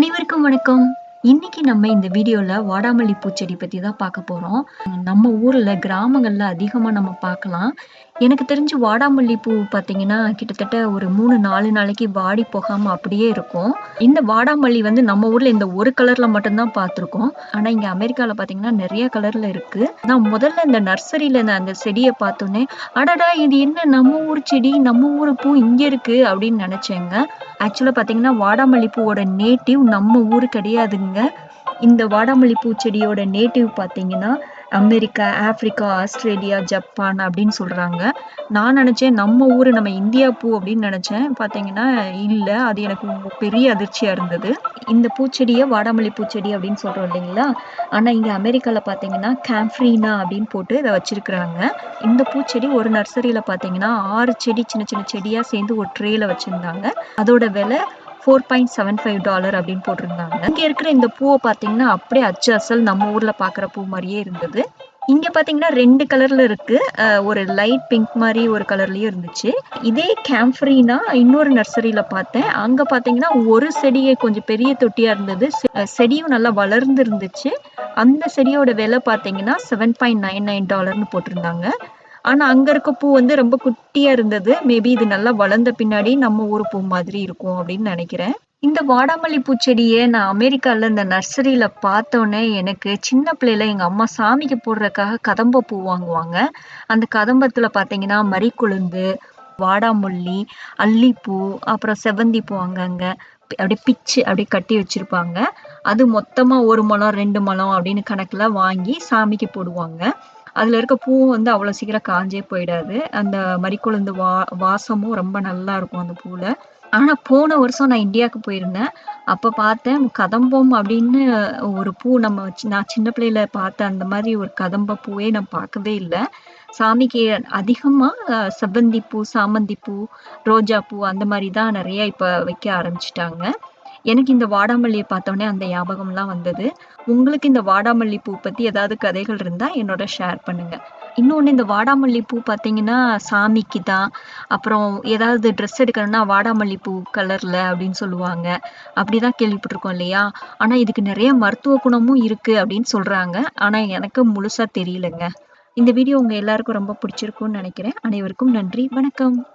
அனைவருக்கும் வணக்கம். இன்னைக்கு நம்ம இந்த வீடியோல வாடாமல்லி பூச்செடி பத்தி தான் பார்க்க போறோம். நம்ம ஊர்ல கிராமங்கள்ல அதிகமா நம்ம பார்க்கலாம். எனக்கு தெரிஞ்சு வாடாமல்லி பூ பார்த்தீங்கன்னா கிட்டத்தட்ட ஒரு மூணு நாலு நாளைக்கு வாடி போகாம அப்படியே இருக்கும். இந்த வாடாமல்லி வந்து நம்ம ஊர்ல இந்த ஒரு கலர்ல மட்டும்தான் பார்த்துருக்கோம் ஆனா இங்க அமெரிக்காவில் பார்த்தீங்கன்னா நிறைய கலர்ல இருக்கு. நான் முதல்ல இந்த நர்சரியில நான் அந்த செடியை பார்த்தோன்னே அடடா இது என்ன நம்ம ஊர் செடி நம்ம ஊர் பூ இங்க இருக்கு அப்படின்னு நினைச்சேங்க. ஆக்சுவலா பார்த்தீங்கன்னா வாடாமல்லி பூவோட நேட்டிவ் நம்ம ஊர் கிடையாதுங்க. இந்த வாடாமல்லி பூச்செடியோட நேட்டிவ் பார்த்தீங்கன்னா அமெரிக்கா ஆப்பிரிக்கா ஆஸ்திரேலியா ஜப்பான் அப்படின்னு சொல்கிறாங்க நான் நினச்சேன் நம்ம ஊர் நம்ம இந்தியா பூ அப்படின்னு நினச்சேன். பார்த்தீங்கன்னா இல்லை. அது எனக்கு பெரிய அதிர்ச்சியாக இருந்தது. இந்த பூச்செடியை வாடாமல்லி பூச்செடி அப்படின்னு சொல்கிறோம் இல்லைங்களா? ஆனால் இங்கே அமெரிக்காவில் பார்த்தீங்கன்னா கேம்ஃப்ரீனா அப்படின்னு போட்டு இதை வச்சுருக்குறாங்க. இந்த பூச்செடி ஒரு நர்சரியில் பார்த்தீங்கன்னா ஆறு செடி சின்ன சின்ன செடியாக சேர்ந்து ஒரு ட்ரேயில் வச்சுருந்தாங்க. அதோட விலை four point seven five dollar அப்படின்னு போட்டிருந்தாங்க. இங்கே இருக்கிற இந்த பூவை பார்த்தீங்கன்னா அப்படியே அச்சு அசல் நம்ம ஊரில் பார்க்குற பூ மாதிரியே இருந்தது. இங்க பாத்தீங்கன்னா ரெண்டு கலர்ல இருக்கு. ஒரு லைட் பிங்க் மாதிரி ஒரு கலர்லயும் இருந்துச்சு. இதே கேம்ஃப்ரீனா இன்னொரு நர்சரியில பார்த்தேன். அங்க பாத்தீங்கன்னா ஒரு செடியே கொஞ்சம் பெரிய தொட்டியா இருந்தது. செ- செடியும் நல்லா வளர்ந்து இருந்துச்சு அந்த செடியோட விலை பாத்தீங்கன்னா செவன் பாயிண்ட் நைன் நைன் டாலர்னு போட்டிருந்தாங்க. ஆனா அங்க இருக்க பூ வந்து ரொம்ப குட்டியா இருந்தது. மேபி இது நல்லா வளர்ந்த பின்னாடி நம்ம ஊர் பூ மாதிரி இருக்கும் அப்படின்னு நினைக்கிறேன். இந்த வாடாமல்லி பூச்செடியை நான் அமெரிக்கால இந்த நர்சரியில பார்த்தோன்னே எனக்கு சின்ன பிள்ளையில எங்க அம்மா சாமிக்கு போடுறதுக்காக கதம்ப பூ வாங்குவாங்க. அந்த கதம்பத்துல பாத்தீங்கன்னா மரிக்குழுந்து வாடாமல்லி அல்லிப்பூ அப்புறம் செவ்வந்தி பூ அங்கங்க அப்படியே பிச்சு அப்படியே கட்டி வச்சிருப்பாங்க. அது மொத்தமா ஒரு முழம் ரெண்டு முழம் அப்படின்னு கணக்குல வாங்கி சாமிக்கு போடுவாங்க. அதில் இருக்க பூவும் வந்து அவ்வளோ சீக்கிரம் காஞ்சே போயிடாது. அந்த மறிக்குழுந்து வா வாசமும் ரொம்ப நல்லா இருக்கும் அந்த பூவில். ஆனால் போன வருஷம் நான் இந்தியாவுக்கு போயிருந்தேன். அப்போ பார்த்தேன் கதம்பம் அப்படின்னு ஒரு பூ நம்ம நான் சின்ன பிள்ளையில பார்த்த அந்த மாதிரி ஒரு கதம்ப பூவே நான் பார்க்கவே இல்லை. சாமிக்கு அதிகமாக செவ்வந்தி பூ சாமந்தி பூ ரோஜா பூ அந்த மாதிரி தான் நிறைய இப்போ வைக்க ஆரம்பிச்சிட்டாங்க. எனக்கு இந்த வாடாமல்லியை பார்த்தோன்னே அந்த ஞாபகம்லாம் வந்தது. உங்களுக்கு இந்த வாடாமல்லி பூ பத்தி ஏதாவது கதைகள் இருந்தா என்னோட ஷேர் பண்ணுங்க. இன்னொன்னு இந்த வாடாமல்லி பூ பார்த்தீங்கன்னா சாமிக்கு தான். அப்புறம் ஏதாவது ட்ரெஸ் எடுக்கணும்னா வாடாமல்லி பூ கலர்ல அப்படின்னு சொல்லுவாங்க. அப்படிதான் கேள்விப்பட்டிருக்கோம் இல்லையா? ஆனா இதுக்கு நிறைய மருத்துவ குணமும் இருக்கு அப்படின்னு சொல்றாங்க. ஆனா எனக்கு முழுசா தெரியலங்க. இந்த வீடியோ உங்கள் எல்லாருக்கும் ரொம்ப பிடிச்சிருக்கும்னு நினைக்கிறேன். அனைவருக்கும் நன்றி. வணக்கம்.